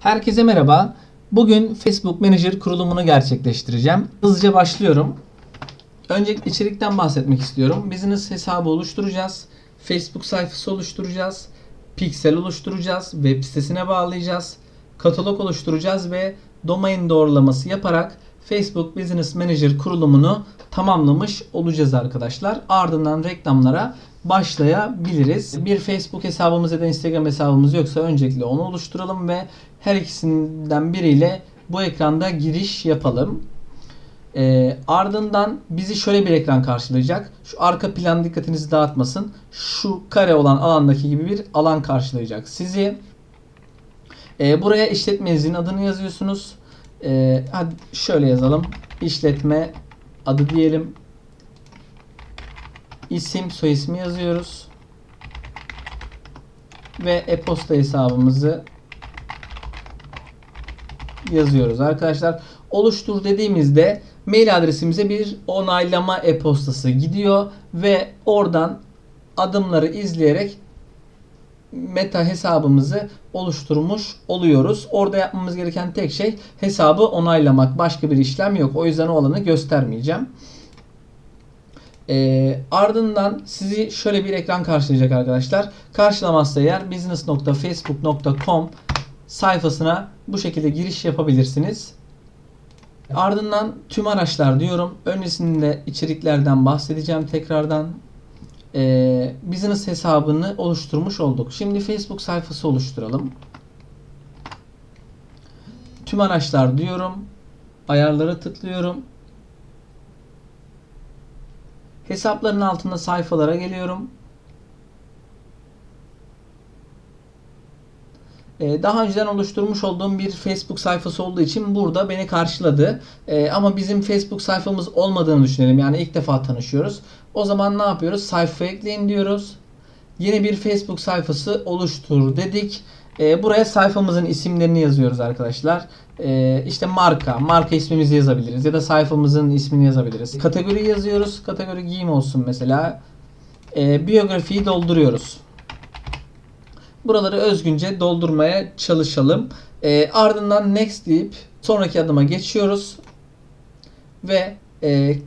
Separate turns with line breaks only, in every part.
Herkese merhaba. Bugün Facebook Manager kurulumunu gerçekleştireceğim. Hızlıca başlıyorum. Öncelikle içerikten bahsetmek istiyorum. Business hesabı oluşturacağız. Facebook sayfası oluşturacağız. Pixel oluşturacağız. Web sitesine bağlayacağız. Katalog oluşturacağız ve domain doğrulaması yaparak Facebook Business Manager kurulumunu tamamlamış olacağız arkadaşlar. Ardından reklamlara başlayabiliriz. Bir Facebook hesabımız ya da Instagram hesabımız yoksa öncelikle onu oluşturalım ve her ikisinden biriyle bu ekranda giriş yapalım. Ee, ardından bizi şöyle bir ekran karşılayacak. Şu arka plan dikkatinizi dağıtmasın. Şu kare olan alandaki gibi bir alan karşılayacak sizi. Ee, buraya işletmenizin adını yazıyorsunuz. Ee, hadi şöyle yazalım. İşletme adı diyelim. İsim, soy ismi yazıyoruz. Ve e-posta hesabımızı yazıyoruz arkadaşlar. Oluştur dediğimizde mail adresimize bir onaylama e-postası gidiyor ve oradan adımları izleyerek meta hesabımızı oluşturmuş oluyoruz. Orada yapmamız gereken tek şey hesabı onaylamak. Başka bir işlem yok. O yüzden o alanı göstermeyeceğim. E, ardından sizi şöyle bir ekran karşılayacak arkadaşlar. Karşılamazsa eğer business.facebook.com sayfasına bu şekilde giriş yapabilirsiniz. Ardından tüm araçlar diyorum. Öncesinde içeriklerden bahsedeceğim tekrardan. Ee, business hesabını oluşturmuş olduk. Şimdi Facebook sayfası oluşturalım. Tüm araçlar diyorum. Ayarlara tıklıyorum. Hesapların altında sayfalara geliyorum. Ee, daha önceden oluşturmuş olduğum bir Facebook sayfası olduğu için burada beni karşıladı. Ee, ama bizim Facebook sayfamız olmadığını düşünelim. Yani ilk defa tanışıyoruz. O zaman ne yapıyoruz? Sayfa ekleyin diyoruz. Yeni bir Facebook sayfası oluştur dedik. Ee, buraya sayfamızın isimlerini yazıyoruz arkadaşlar. İşte marka, marka ismimizi yazabiliriz ya da sayfamızın ismini yazabiliriz. Kategori yazıyoruz. Kategori giyim olsun mesela. Biyografiyi dolduruyoruz. Buraları özgünce doldurmaya çalışalım. E, ardından next deyip sonraki adıma geçiyoruz. Ve e,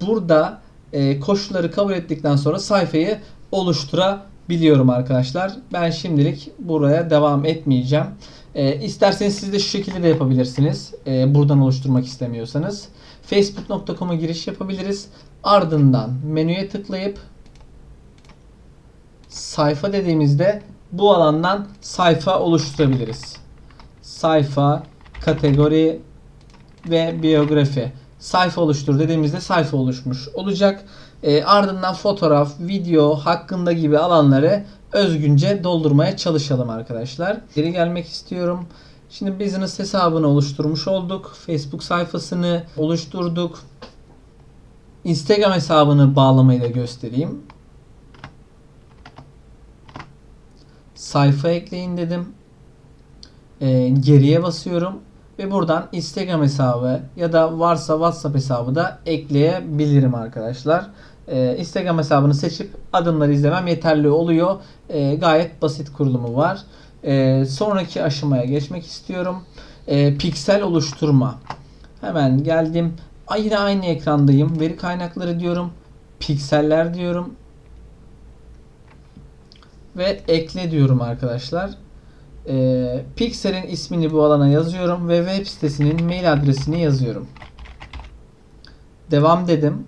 burada e, koşulları kabul ettikten sonra sayfayı oluşturabiliyorum arkadaşlar. Ben şimdilik buraya devam etmeyeceğim. E, isterseniz siz de şu şekilde de yapabilirsiniz. E, buradan oluşturmak istemiyorsanız. Facebook.com'a giriş yapabiliriz. Ardından menüye tıklayıp sayfa dediğimizde bu alandan sayfa oluşturabiliriz. Sayfa, kategori ve biyografi. Sayfa oluştur dediğimizde sayfa oluşmuş olacak. E, ardından fotoğraf, video hakkında gibi alanları özgünce doldurmaya çalışalım arkadaşlar. Geri gelmek istiyorum. Şimdi business hesabını oluşturmuş olduk. Facebook sayfasını oluşturduk. Instagram hesabını bağlamayı da göstereyim. sayfa ekleyin dedim. E, geriye basıyorum ve buradan Instagram hesabı ya da varsa WhatsApp hesabı da ekleyebilirim arkadaşlar. E, Instagram hesabını seçip adımları izlemem yeterli oluyor. E, gayet basit kurulumu var. E, sonraki aşamaya geçmek istiyorum. E, piksel oluşturma. Hemen geldim. Yine aynı ekrandayım. Veri kaynakları diyorum. Pikseller diyorum ve ekle diyorum arkadaşlar. Ee, Pixel'in ismini bu alana yazıyorum ve web sitesinin mail adresini yazıyorum. Devam dedim.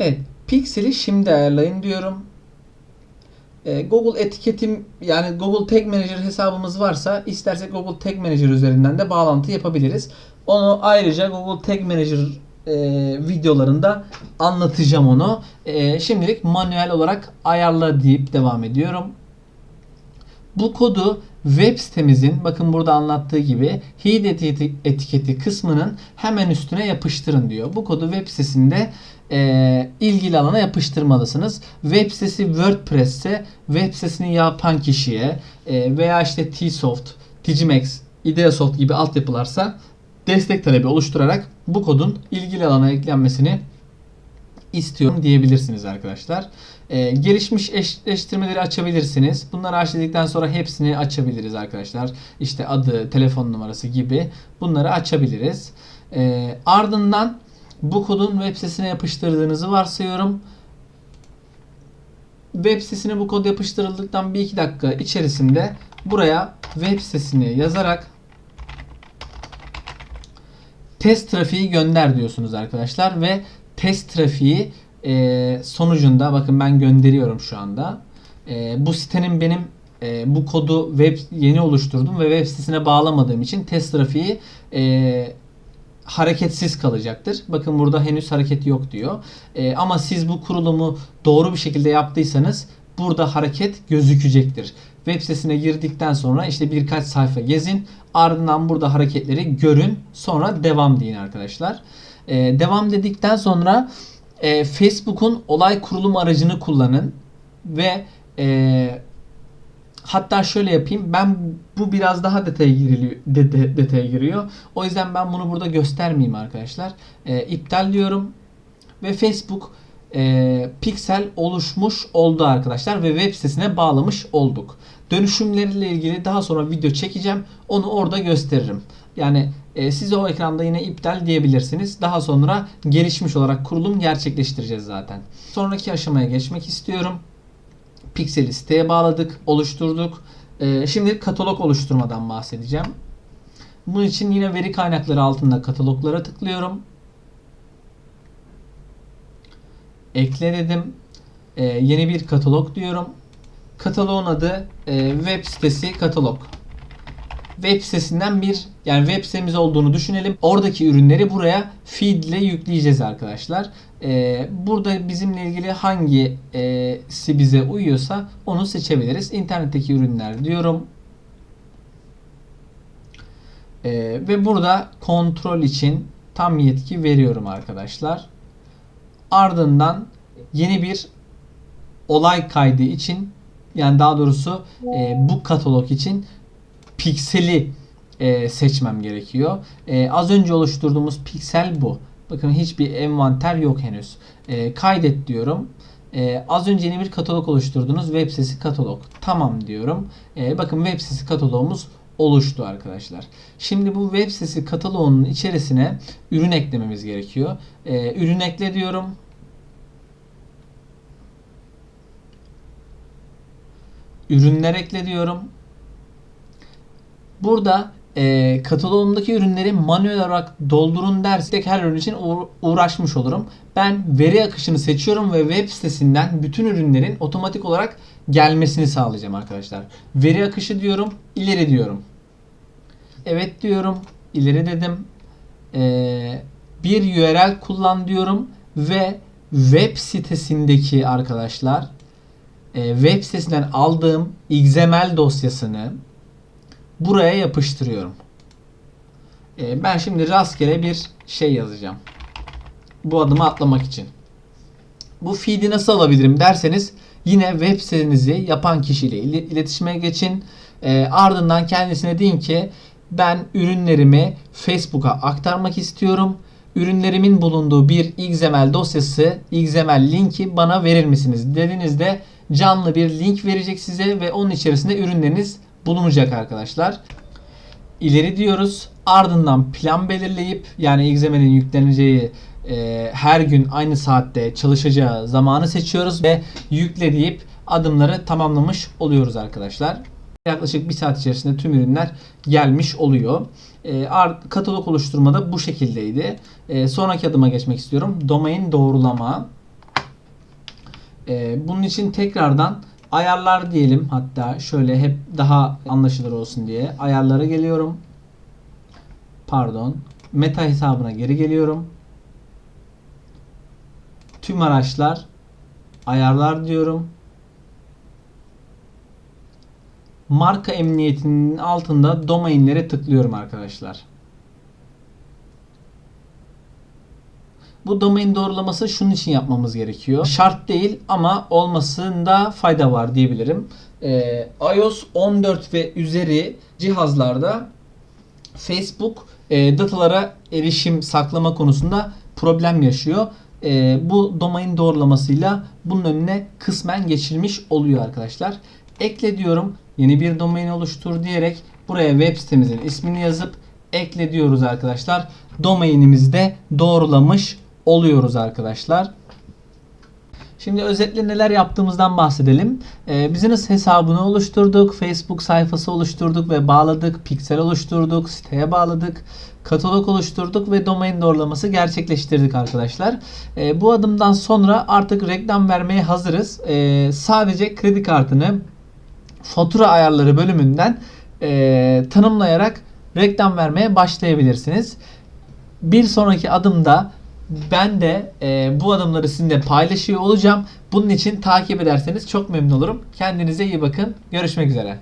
Evet, Pixel'i şimdi ayarlayın diyorum. Ee, Google etiketim yani Google Tag Manager hesabımız varsa istersek Google Tag Manager üzerinden de bağlantı yapabiliriz. Onu ayrıca Google Tag Manager e, videolarında anlatacağım onu. E, şimdilik manuel olarak ayarla deyip devam ediyorum. Bu kodu web sitemizin bakın burada anlattığı gibi head etiketi kısmının hemen üstüne yapıştırın diyor. Bu kodu web sitesinde e, ilgili alana yapıştırmalısınız. Web sitesi WordPress ise web sitesini yapan kişiye e, veya işte Tsoft, Tgmax, Ideasoft gibi altyapılarsa destek talebi oluşturarak bu kodun ilgili alana eklenmesini istiyorum diyebilirsiniz arkadaşlar. Ee, gelişmiş eşleştirmeleri açabilirsiniz. Bunları açtıktan sonra hepsini açabiliriz arkadaşlar. İşte adı, telefon numarası gibi bunları açabiliriz. Ee, ardından bu kodun web sitesine yapıştırdığınızı varsayıyorum. Web sitesine bu kod yapıştırıldıktan 1-2 dakika içerisinde buraya web sitesini yazarak test trafiği gönder diyorsunuz arkadaşlar ve test trafiği e, sonucunda bakın ben gönderiyorum şu anda. E, bu sitenin benim e, bu kodu web yeni oluşturdum ve web sitesine bağlamadığım için test trafiği e, hareketsiz kalacaktır. Bakın burada henüz hareket yok diyor. E, ama siz bu kurulumu doğru bir şekilde yaptıysanız burada hareket gözükecektir. Web sitesine girdikten sonra işte birkaç sayfa gezin. Ardından burada hareketleri görün. Sonra devam deyin arkadaşlar. E, devam dedikten sonra e, Facebook'un olay kurulum aracını kullanın ve e, hatta şöyle yapayım. Ben bu biraz daha detaya giriliyor, de, de, detaya giriyor. O yüzden ben bunu burada göstermeyeyim arkadaşlar. E, iptal diyorum ve Facebook e, piksel oluşmuş oldu arkadaşlar ve web sitesine bağlamış olduk. Dönüşümleriyle ilgili daha sonra video çekeceğim. Onu orada gösteririm. Yani e, siz o ekranda yine iptal diyebilirsiniz. Daha sonra gelişmiş olarak kurulum gerçekleştireceğiz zaten. Sonraki aşamaya geçmek istiyorum. Pixel'i siteye bağladık, oluşturduk. E, şimdi katalog oluşturmadan bahsedeceğim. Bunun için yine veri kaynakları altında kataloglara tıklıyorum. Ekle dedim. E, yeni bir katalog diyorum. Kataloğun adı e, web sitesi katalog web sitesinden bir yani web sitemiz olduğunu düşünelim. Oradaki ürünleri buraya feed ile yükleyeceğiz arkadaşlar. Ee, burada bizimle ilgili hangisi bize uyuyorsa onu seçebiliriz. İnternetteki ürünler diyorum. Ee, ve burada kontrol için tam yetki veriyorum arkadaşlar. Ardından yeni bir olay kaydı için yani daha doğrusu e, bu katalog için pikseli e, seçmem gerekiyor. E, az önce oluşturduğumuz piksel bu. Bakın hiçbir envanter yok henüz. E, kaydet diyorum. E, az önce yeni bir katalog oluşturdunuz. Web sitesi katalog. Tamam diyorum. E, bakın web sitesi katalogumuz oluştu arkadaşlar. Şimdi bu web sitesi kataloğunun içerisine ürün eklememiz gerekiyor. E, ürün ekle diyorum. Ürünler ekle diyorum. Burada e, kataloğumdaki ürünleri manuel olarak doldurun dersek her ürün için uğraşmış olurum. Ben veri akışını seçiyorum ve web sitesinden bütün ürünlerin otomatik olarak gelmesini sağlayacağım arkadaşlar. Veri akışı diyorum, ileri diyorum. Evet diyorum, ileri dedim. Ee, bir URL kullan diyorum ve web sitesindeki arkadaşlar e, web sitesinden aldığım XML dosyasını buraya yapıştırıyorum. E, ben şimdi rastgele bir şey yazacağım. Bu adımı atlamak için. Bu feed'i nasıl alabilirim derseniz yine web sitenizi yapan kişiyle iletişime geçin. E, ardından kendisine deyin ki ben ürünlerimi Facebook'a aktarmak istiyorum. Ürünlerimin bulunduğu bir XML dosyası, XML linki bana verir misiniz? Dediğinizde canlı bir link verecek size ve onun içerisinde ürünleriniz bulunacak arkadaşlar. İleri diyoruz. Ardından plan belirleyip yani XML'in yükleneceği e, her gün aynı saatte çalışacağı zamanı seçiyoruz ve yükle deyip adımları tamamlamış oluyoruz arkadaşlar. Yaklaşık bir saat içerisinde tüm ürünler gelmiş oluyor. E, katalog oluşturmada bu şekildeydi. E, sonraki adıma geçmek istiyorum. Domain doğrulama. E, bunun için tekrardan Ayarlar diyelim hatta şöyle hep daha anlaşılır olsun diye. Ayarlara geliyorum. Pardon. Meta hesabına geri geliyorum. Tüm araçlar ayarlar diyorum. Marka emniyetinin altında domainlere tıklıyorum arkadaşlar. Bu domain doğrulaması şunun için yapmamız gerekiyor. Şart değil ama olmasında fayda var diyebilirim. Ee, iOS 14 ve üzeri cihazlarda Facebook e, datalara erişim saklama konusunda problem yaşıyor. e, bu domain doğrulamasıyla bunun önüne kısmen geçilmiş oluyor arkadaşlar. Ekle diyorum. Yeni bir domain oluştur diyerek buraya web sitemizin ismini yazıp ekle diyoruz arkadaşlar. Domainimizi de doğrulamış oluyoruz arkadaşlar. Şimdi özetle neler yaptığımızdan bahsedelim. Ee, business hesabını oluşturduk, Facebook sayfası oluşturduk ve bağladık, piksel oluşturduk, siteye bağladık, katalog oluşturduk ve domain doğrulaması gerçekleştirdik arkadaşlar. Ee, bu adımdan sonra artık reklam vermeye hazırız. Ee, sadece kredi kartını fatura ayarları bölümünden e, tanımlayarak reklam vermeye başlayabilirsiniz. Bir sonraki adımda ben de e, bu adımları sizinle paylaşıyor olacağım. Bunun için takip ederseniz çok memnun olurum. Kendinize iyi bakın. Görüşmek üzere.